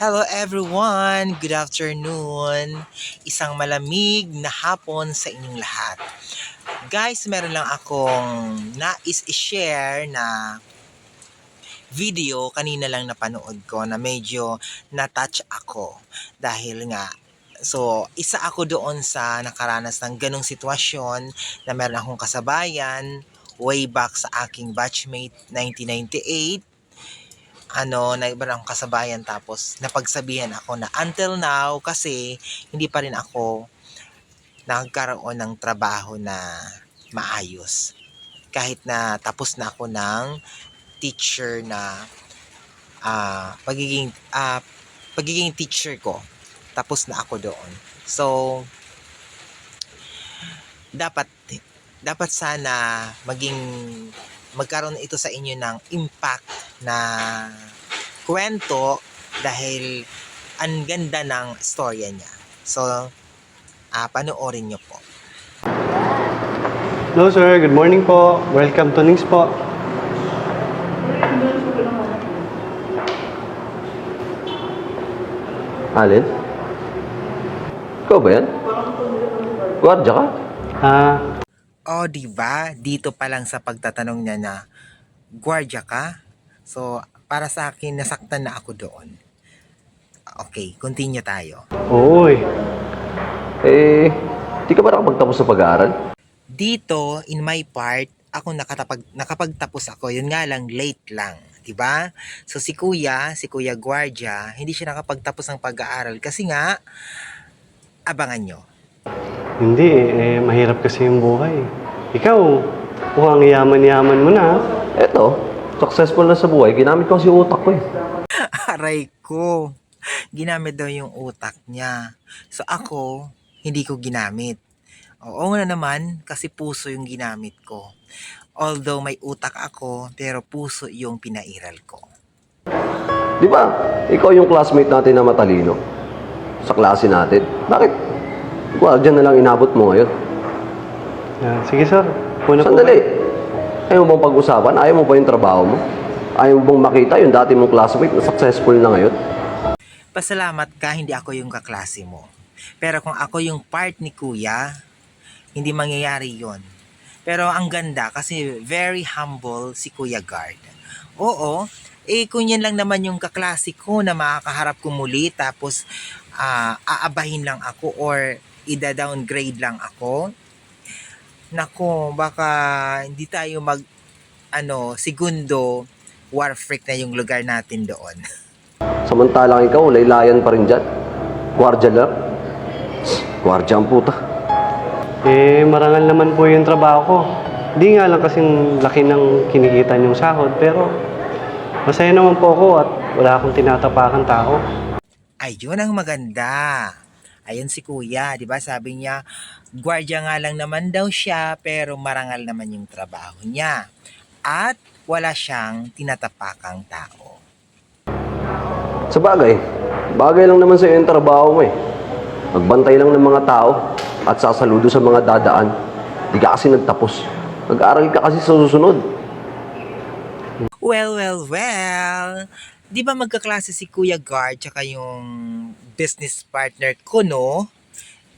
Hello everyone! Good afternoon! Isang malamig na hapon sa inyong lahat. Guys, meron lang akong nais i-share na video kanina lang napanood ko na medyo na-touch ako. Dahil nga, so isa ako doon sa nakaranas ng ganong sitwasyon na meron akong kasabayan way back sa aking batchmate 1998 ano, na iba akong kasabayan tapos napagsabihan ako na until now kasi hindi pa rin ako nagkaroon ng trabaho na maayos. Kahit na tapos na ako ng teacher na ah pagiging ah pagiging teacher ko. Tapos na ako doon. So dapat dapat sana maging magkaroon ito sa inyo ng impact na kwento dahil ang ganda ng storya niya. So, ah panoorin niyo po. Hello sir, good morning po. Welcome to Nings po. Alin? Ikaw ba yan? Gwardiya ka? Ah, Oh, di ba? Dito pa lang sa pagtatanong niya na gwardiya ka? So, para sa akin, nasaktan na ako doon. Okay, continue tayo. eh. Eh, di ka ba nakapagtapos sa pag-aaral? Dito, in my part, ako nakatapag, nakapagtapos ako. Yun nga lang, late lang. 'di ba? So si Kuya, si Kuya Guardia, hindi siya nakapagtapos ng pag-aaral kasi nga abangan nyo. Hindi eh, mahirap kasi yung buhay. Ikaw, mukhang yaman-yaman mo na. Eto, successful na sa buhay. Ginamit ko kasi utak ko eh. Aray ko. Ginamit daw yung utak niya. So ako, hindi ko ginamit. Oo nga naman, kasi puso yung ginamit ko. Although may utak ako, pero puso yung pinairal ko. Di ba? Ikaw yung classmate natin na matalino. Sa klase natin. Bakit? Gwardiya na lang inabot mo ngayon. Ah, sige sir, una po. Sandali. Ayaw mo bang pag-usapan? Ayaw mo ba yung trabaho mo? Ayaw mo bang makita yung dati mong classmate na successful na ngayon? Pasalamat ka, hindi ako yung kaklase mo. Pero kung ako yung part ni kuya, hindi mangyayari yon. Pero ang ganda kasi very humble si Kuya Guard. Oo, eh kung yan lang naman yung kaklase ko na makakaharap ko muli tapos ah, aabahin lang ako or ida-downgrade lang ako. Nako, baka hindi tayo mag ano, segundo war freak na yung lugar natin doon. Samantalang ikaw, laylayan pa rin dyan. Gwardiya lang. Gwardiya ang puta. Eh, marangal naman po yung trabaho ko. Di nga lang kasing laki ng kinikita niyong sahod, pero masaya naman po ako at wala akong tinatapakan tao. Ayun ang maganda. Ayun si kuya, di ba? Sabi niya, gwardiya nga lang naman daw siya, pero marangal naman yung trabaho niya. At wala siyang tinatapakang tao. Sa bagay, bagay lang naman sa iyo yung trabaho mo eh. Magbantay lang ng mga tao at sasaludo sa mga dadaan. Di ka kasi nagtapos. Nag-aaral ka kasi sa susunod. Well, well, well. Di ba magkaklase si Kuya Guard tsaka yung business partner ko, no?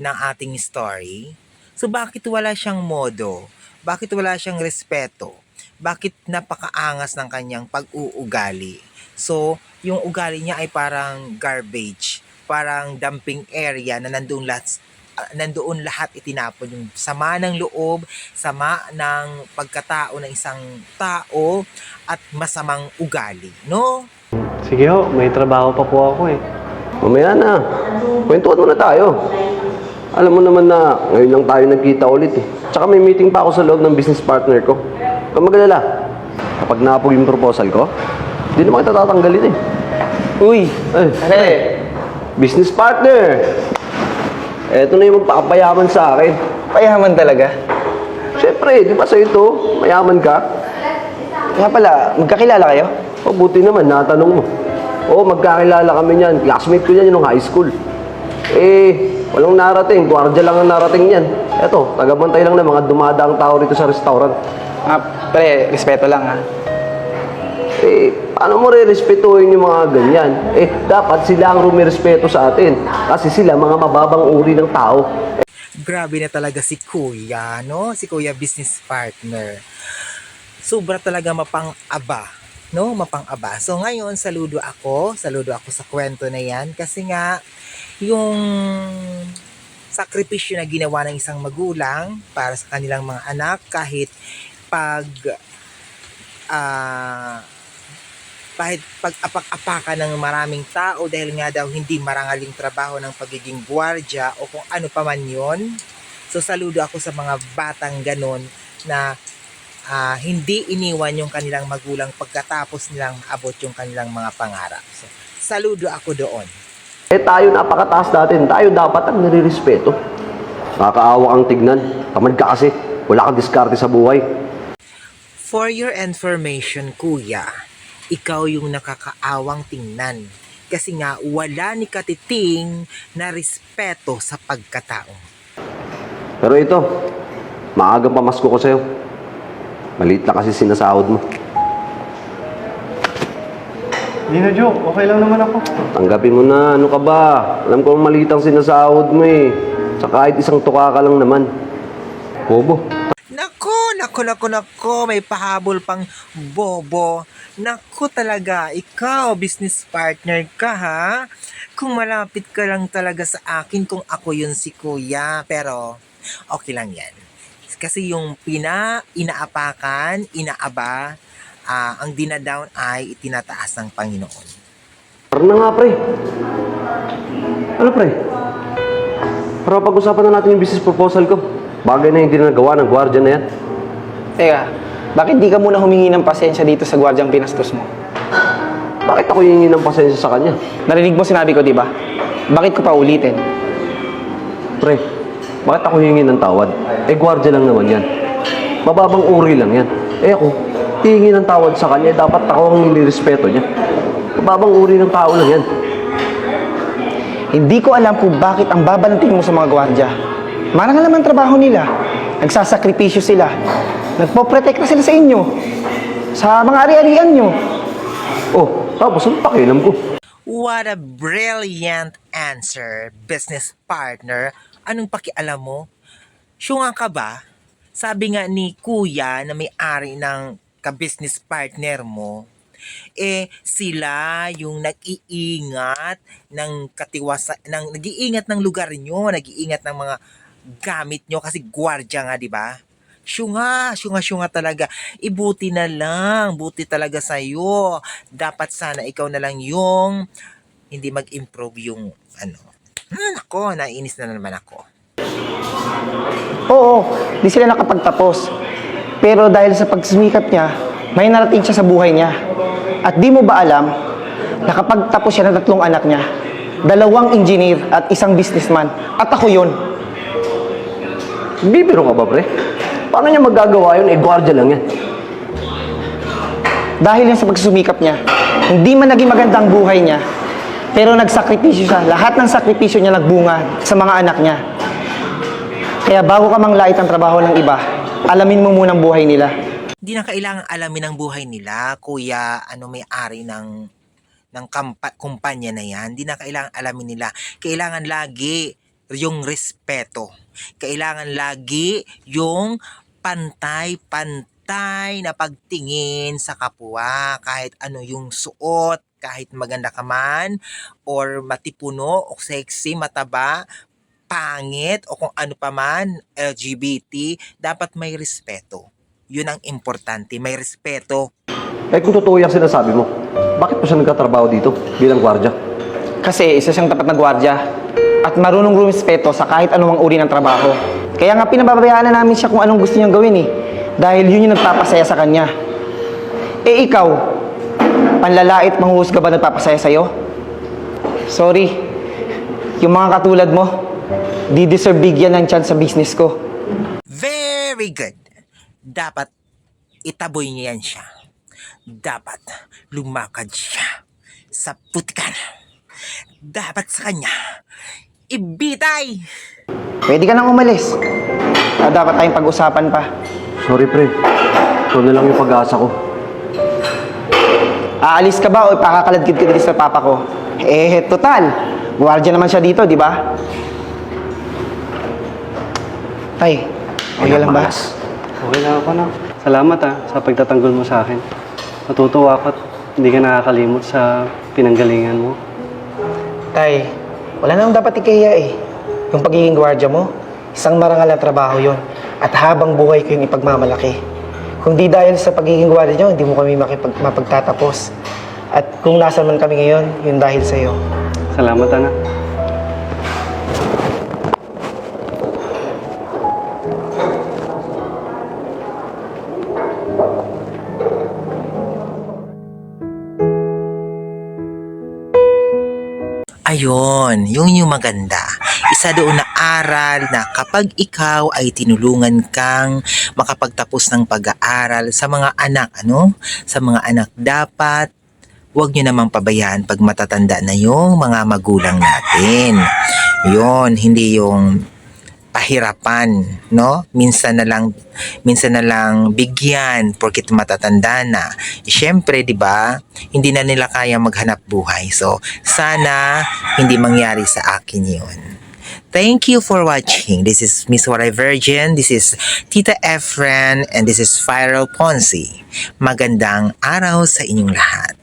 Ng ating story. So, bakit wala siyang modo? Bakit wala siyang respeto? Bakit napakaangas ng kanyang pag-uugali? So, yung ugali niya ay parang garbage. Parang dumping area na nandoon lahat ah, nandoon lahat itinapon yung sama ng loob, sama ng pagkatao ng isang tao at masamang ugali, no? Sige ho, may trabaho pa po ako eh. Mamaya na. Kwentuhan muna tayo. Alam mo naman na ngayon lang tayo nagkita ulit eh. Tsaka may meeting pa ako sa loob ng business partner ko. Kung magalala, kapag naapog yung proposal ko, hindi naman kita tatanggalin eh. Uy, Eh, pare, business partner! Eto na yung magpakapayaman sa akin. payaman talaga. Siyempre, di ba sa ito, mayaman ka? Kaya pala, magkakilala kayo? O buti naman, natanong mo. Oo, magkakilala kami niyan. Classmate ko yan yung high school. Eh, walang narating. Gwardiya lang ang narating niyan. Eto, tagabantay lang ng mga dumadaang tao rito sa restaurant. Ah, pare, respeto lang ha. Eh, paano mo re-respetuhin yung mga ganyan? Eh, dapat sila ang rumirespeto sa atin. Kasi sila mga mababang uri ng tao. Grabe na talaga si Kuya, no? Si Kuya business partner. Sobra talaga mapang-aba, no? Mapang-aba. So ngayon, saludo ako. Saludo ako sa kwento na yan. Kasi nga, yung sakripisyo na ginawa ng isang magulang para sa kanilang mga anak kahit pag ah kahit pag-apak-apakan ng maraming tao dahil nga daw hindi marangaling trabaho ng pagiging gwardya o kung ano pa man yon. So saludo ako sa mga batang ganon na ah, hindi iniwan yung kanilang magulang pagkatapos nilang abot yung kanilang mga pangarap. So, saludo ako doon. Eh, tayo napakataas natin. Tayo dapat ang nire-respeto. Nakakaawa kang tignan. Tamad ka kasi. Wala kang diskarte sa buhay. For your information, kuya, ikaw yung nakakaawang tingnan. Kasi nga, wala ni Katiting na respeto sa pagkatao. Pero ito, maagang pamasko ko sa'yo. Maliit na kasi sinasahod mo. Hindi na, Joe. Okay lang naman ako. Tanggapin mo na, ano ka ba? Alam ko maliit ang sinasahod mo eh. Sa kahit isang tuka ka lang naman. Bobo. Nako, nako, nako, nako, may pahabol pang bobo. Nako talaga, ikaw, business partner ka ha? Kung malapit ka lang talaga sa akin kung ako yun si kuya. Pero, okay lang yan. Kasi yung pina, inaapakan, inaaba, ah, ang dinadown ay itinataas ng Panginoon. Tara na nga, pre. Ano, pre? Para pag-usapan na natin yung business proposal ko. Bagay na yung ginagawa ng gwardiya na yan. Teka, bakit di ka muna humingi ng pasensya dito sa gwardyang pinastos mo? Bakit ako hihingi ng pasensya sa kanya? Narinig mo sinabi ko, di ba? Bakit ko pa ulitin? Pre, bakit ako hihingi ng tawad? Eh, gwardiya lang naman yan. Mababang uri lang yan. Eh ako, hihingi ng tawad sa kanya, eh, dapat ako ang nilirespeto niya. Mababang uri ng tao lang yan. Hindi ko alam kung bakit ang baba ng tingin mo sa mga gwardya. Marangal naman trabaho nila. Nagsasakripisyo sila. Nagpoprotekta sila sa inyo. Sa mga ari-arian nyo. Oh, tapos ang pakialam ko. What a brilliant answer, business partner. Anong pakialam mo? Syunga ka ba? Sabi nga ni kuya na may-ari ng ka-business partner mo, eh sila yung nag-iingat ng katiwasa ng nag-iingat ng lugar nyo, nag-iingat ng mga gamit nyo kasi gwardiya nga, di ba? Syunga, syunga, syunga talaga. Ibuti na lang, buti talaga sa'yo. Dapat sana ikaw na lang yung hindi mag-improve yung ano. Hmm, ako, nainis na naman ako. Oo, di sila nakapagtapos. Pero dahil sa pagsumikap niya, may narating siya sa buhay niya. At di mo ba alam, nakapagtapos siya ng tatlong anak niya. Dalawang engineer at isang businessman. At ako yun. Bibiro ka ba, pre? Paano niya magagawa yun? Eh, gwardiya lang yan. Dahil yan sa pagsusumikap niya, hindi man naging maganda ang buhay niya, pero nagsakripisyo siya. Lahat ng sakripisyo niya nagbunga sa mga anak niya. Kaya bago ka mang lait ang trabaho ng iba, alamin mo muna ang buhay nila. Hindi na kailangan alamin ang buhay nila, kuya, ano may-ari ng ng kampa, kumpanya na yan. Hindi na kailangan alamin nila. Kailangan lagi yung respeto. Kailangan lagi yung pantay-pantay na pagtingin sa kapwa. Kahit ano yung suot, kahit maganda ka man, or matipuno, o sexy, mataba, pangit, o kung ano pa man, LGBT, dapat may respeto. Yun ang importante, may respeto. Eh, kung totoo yung sinasabi mo, bakit pa siya nagkatrabaho dito bilang gwardiya? Kasi isa siyang tapat na gwardya at marunong rumispeto sa kahit anumang uri ng trabaho. Kaya nga pinababayaan na namin siya kung anong gusto niyang gawin eh. Dahil yun yung nagpapasaya sa kanya. Eh ikaw, panlalait manghuhusga ba nagpapasaya sa'yo? Sorry, yung mga katulad mo, di deserve bigyan ng chance sa business ko. Very good. Dapat itaboy niya yan siya. Dapat lumakad siya sa putikan. Dapat sa kanya ibitay. Pwede ka nang umalis. Ah, dapat tayong pag-usapan pa. Sorry, pre. Ito na lang yung pag-asa ko. Aalis ka ba o ipakakaladkid ka dito sa papa ko? Eh, total. Gwardiya naman siya dito, di ba? Tay, okay lang ba? Okay na ako na. Salamat ah, sa pagtatanggol mo sa akin. Natutuwa ako at hindi ka nakakalimot sa pinanggalingan mo. Tay, wala namang dapat ikahiya eh. Yung pagiging gwardiya mo, isang marangal na trabaho yon At habang buhay ko yung ipagmamalaki. Kung di dahil sa pagiging gwardiya nyo, hindi mo kami makipag, mapagtatapos. At kung nasan man kami ngayon, yun dahil sa'yo. Salamat anak. Ayon, yung yung maganda. Isa doon na aral na kapag ikaw ay tinulungan kang makapagtapos ng pag-aaral sa mga anak, ano? Sa mga anak dapat huwag nyo namang pabayaan pag matatanda na yung mga magulang natin. Yon, hindi yung pahirapan, no? Minsan na lang minsan na lang bigyan porket matatanda na. Siyempre, 'di ba? Hindi na nila kaya maghanap buhay. So, sana hindi mangyari sa akin 'yun. Thank you for watching. This is Miss Waray Virgin. This is Tita Efren and this is Viral Ponzi. Magandang araw sa inyong lahat.